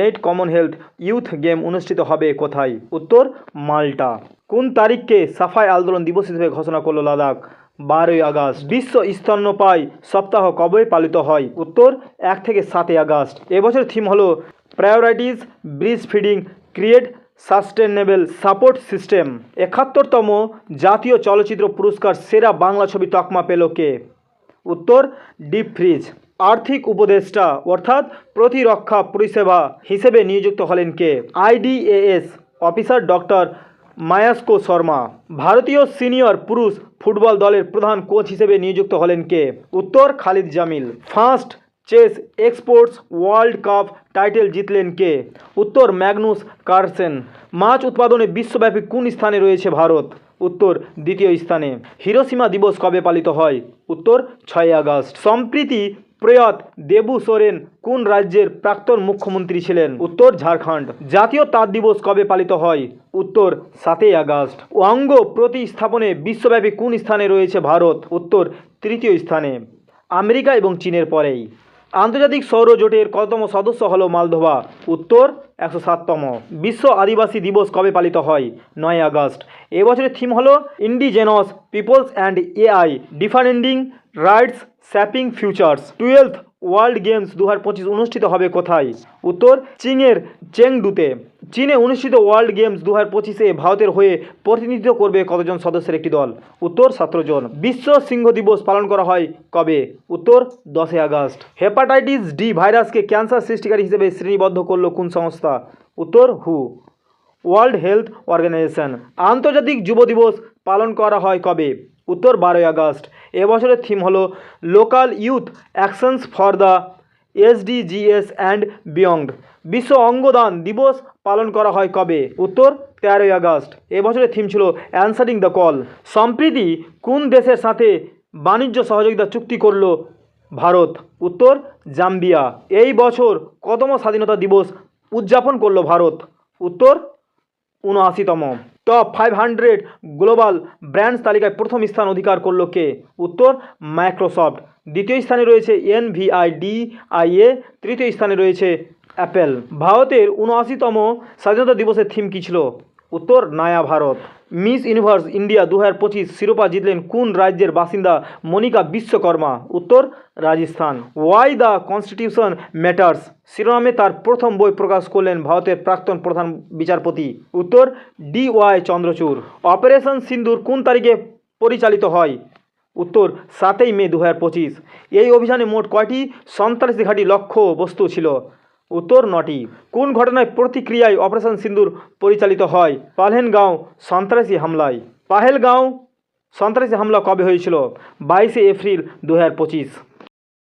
Eight Commonwealth youth game অনুষ্ঠিত হবে কোথায়? উত্তর, মাল্টা। কোন তারিখকে সাফাই আন্দোলন দিবস হিসেবে ঘোষণা করল লাদাখ? বারোই আগস্ট। বিশ্ব স্তন্যপায়ী সপ্তাহ কবে পালিত হয়? উত্তর, এক থেকে সাতই আগস্ট। এবছর থিম হলো prioritise, breastfeeding, create sustainable support system. একাত্তরতম জাতীয় চলচ্চিত্র পুরস্কার সেরা বাংলা ছবি তকমা পেল কে? উত্তর, ডিপ ফ্রিজ। আর্থিক উপদেষ্টা, অর্থাৎ প্রতিরক্ষা পরিষেবা হিসেবে নিযুক্ত হলেন কে? আইডিএএস অফিসার ডক্টর মায়াস্কো শর্মা। ভারতীয় সিনিয়র পুরুষ ফুটবল দলের প্রধান কোচ হিসেবে নিযুক্ত হলেন কে? উত্তর Khalid Jamil. First chess esports world cup title জিতলেন কে? উত্তর ম্যাগনুস কার্সেন। মাছ উৎপাদনে বিশ্বব্যাপী কোন স্থানে রয়েছে ভারত? উত্তর দ্বিতীয় স্থানে। হিরোসীমা দিবস কবে পালিত হয়? উত্তর ছয় আগস্ট। সম্প্রীতি প্রয়াত দেবু সোরেন কোন রাজ্যের প্রাক্তন মুখ্যমন্ত্রী ছিলেন? উত্তর ঝাড়খণ্ড। জাতীয় তাঁত দিবস কবে পালিত হয়? উত্তর সাতই আগস্ট। অঙ্গ প্রতিস্থাপনে বিশ্বব্যাপী কোন স্থানে রয়েছে ভারত? উত্তর তৃতীয় স্থানে। আমেরিকা এবং চীনের পরেই। আন্তর্জাতিক সৌর জোটের কততম সদস্য হলো মালদোভা? উত্তর একশো সাততম। বিশ্ব আদিবাসী দিবস কবে পালিত হয়? নয় আগস্ট। এবছরের থিম হলো indigenous peoples and AI defending rights shaping futures twelfth world games দু অনুষ্ঠিত হবে কোথায়? উত্তর চীনের চেংডুতে। চীনে অনুষ্ঠিত ওয়ার্ল্ড গেমস দু হাজার পঁচিশে ভারতের হয়ে প্রতিনিধিত্ব করবে কতজন সদস্যের একটি দল? উত্তর সতেরো জন বিশ্ব সিংহ দিবস পালন করা হয় কবে? উত্তর দশই আগস্ট। হেপাটাইটিস ডি ভাইরাসকে ক্যান্সার সৃষ্টিকারী হিসেবে শ্রেণীবদ্ধ করল কোন সংস্থা? উত্তর হু, ওয়ার্ল্ড হেলথ অর্গানাইজেশন। আন্তর্জাতিক যুব দিবস পালন করা হয় কবে? উত্তর বারোই আগস্ট। এবছরের থিম হলো local youth actions for the SDGs and beyond বিশ্ব অঙ্গদান দিবস পালন করা হয় কবে? উত্তর তেরোই আগস্ট। এবছরের থিম ছিল অ্যান্সারিং দ্য কল সম্প্রীতি কোন দেশের সাথে বাণিজ্য সহযোগিতা চুক্তি করল ভারত? উত্তর জাম্বিয়া। এই বছর কতম স্বাধীনতা দিবস উদযাপন করল ভারত? উত্তর উনআশিতম। Top five hundred global brands তালিকায় প্রথম স্থান অধিকার করল কে? উত্তর মাইক্রোসফট দ্বিতীয় স্থানে রয়েছে এনভিআই ডিআইএ তৃতীয় স্থানে রয়েছে অ্যাপেল ভারতের উনআশিতম স্বাধীনতা দিবসের থিম কী ছিল? উত্তর, Naya Bharat. Miss Universe India দু হাজার পঁচিশ শিরোপা জিতলেন কোন রাজ্যের বাসিন্দা মনিকা বিশ্বকর্মা? উত্তর Rajasthan. Why the constitution matters শিরোনামে তার প্রথম বই প্রকাশ করলেন ভারতের প্রাক্তন প্রধান বিচারপতি। উত্তর D Y Chandrachud. Operation Sindoor কোন তারিখে পরিচালিত হয়? উত্তর সাতই মে দু হাজার পঁচিশ। এই অভিযানে মোট কয়টি সন্ত্রাসী ঘাঁটি লক্ষ্য বস্তু ছিল? উত্তর নটি, কোন ঘটনায় প্রতিক্রিয়ায় অপারেশন সিন্দুর পরিচালিত হয়? পালহেনগাঁও সন্ত্রাসী হামলায়। পাহেলগাঁও, সন্ত্রাসী হামলা কবে হয়েছিল? বাইশে এপ্রিল দু হাজার পঁচিশ।